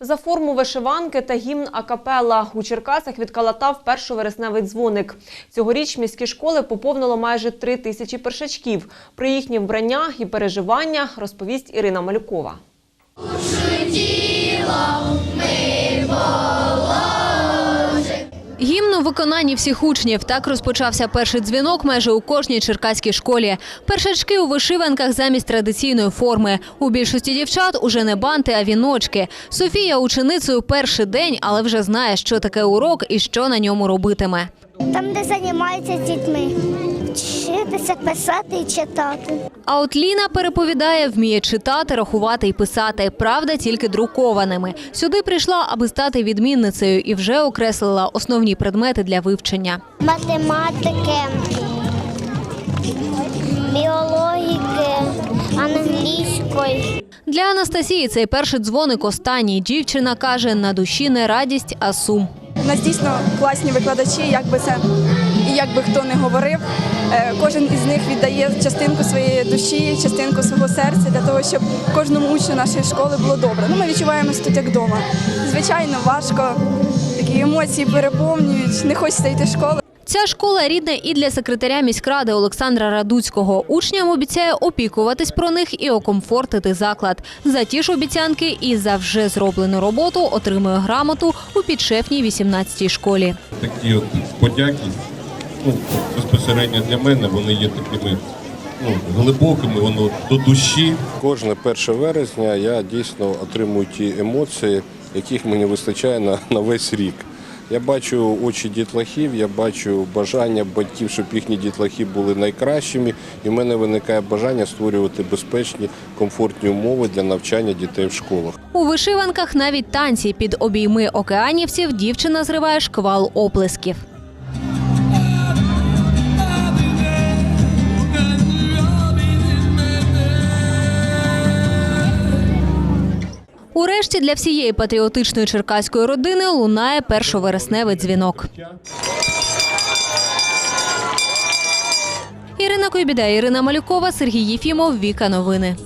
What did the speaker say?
За форму вишиванки та гімн акапелла у Черкасах відкалатав першовересневий дзвоник. Цьогоріч міські школи поповнило майже три тисячі першачків. Про їхні вбрання і переживання розповість Ірина Малюкова. Гімн у виконанні всіх учнів. Так розпочався перший дзвінок майже у кожній черкаській школі. Першачки у вишиванках замість традиційної форми. У більшості дівчат уже не банти, а віночки. Софія ученицею перший день, але вже знає, що таке урок і що на ньому робитиме. Там, де займаються дітьми. Вчитися писати і читати. А от Ліна переповідає, вміє читати, рахувати і писати. Правда, тільки друкованими. Сюди прийшла, аби стати відмінницею, і вже окреслила основні предмети для вивчення. Математики, біологіки, англійської. Для Анастасії цей перший дзвоник останній. Дівчина каже, на душі не радість, а сум. У нас дійсно класні викладачі, як би це як би хто не говорив. е, Кожен із них віддає частинку своєї душі, частинку свого серця для того, щоб кожному учню нашої школи було добре. Ну, ми відчуваємося тут як вдома. Звичайно, важко, такі емоції переповнюють, не хочеться йти в школу. Ця школа рідна і для секретаря міськради Олександра Радуцького. Учням обіцяє опікуватись про них і окомфортити заклад. За ті ж обіцянки і за вже зроблену роботу отримує грамоту у підшефній 18-й школі. такі от подяки, ну, безпосередньо для мене, вони є такими ну, глибокими, воно до душі. Кожне 1 вересня я дійсно отримую ті емоції, яких мені вистачає на, на весь рік. Я бачу очі дітлахів, я бачу бажання батьків, щоб їхні дітлахи були найкращими, і в мене виникає бажання створювати безпечні, комфортні умови для навчання дітей в школах. У вишиванках навіть танці під обійми океанівців дівчина зриває шквал оплесків. Урешті для всієї патріотичної черкаської родини лунає першовересневий дзвінок. Ірина Койбіда, Ірина Малюкова, Сергій Єфімов, Віка Новини.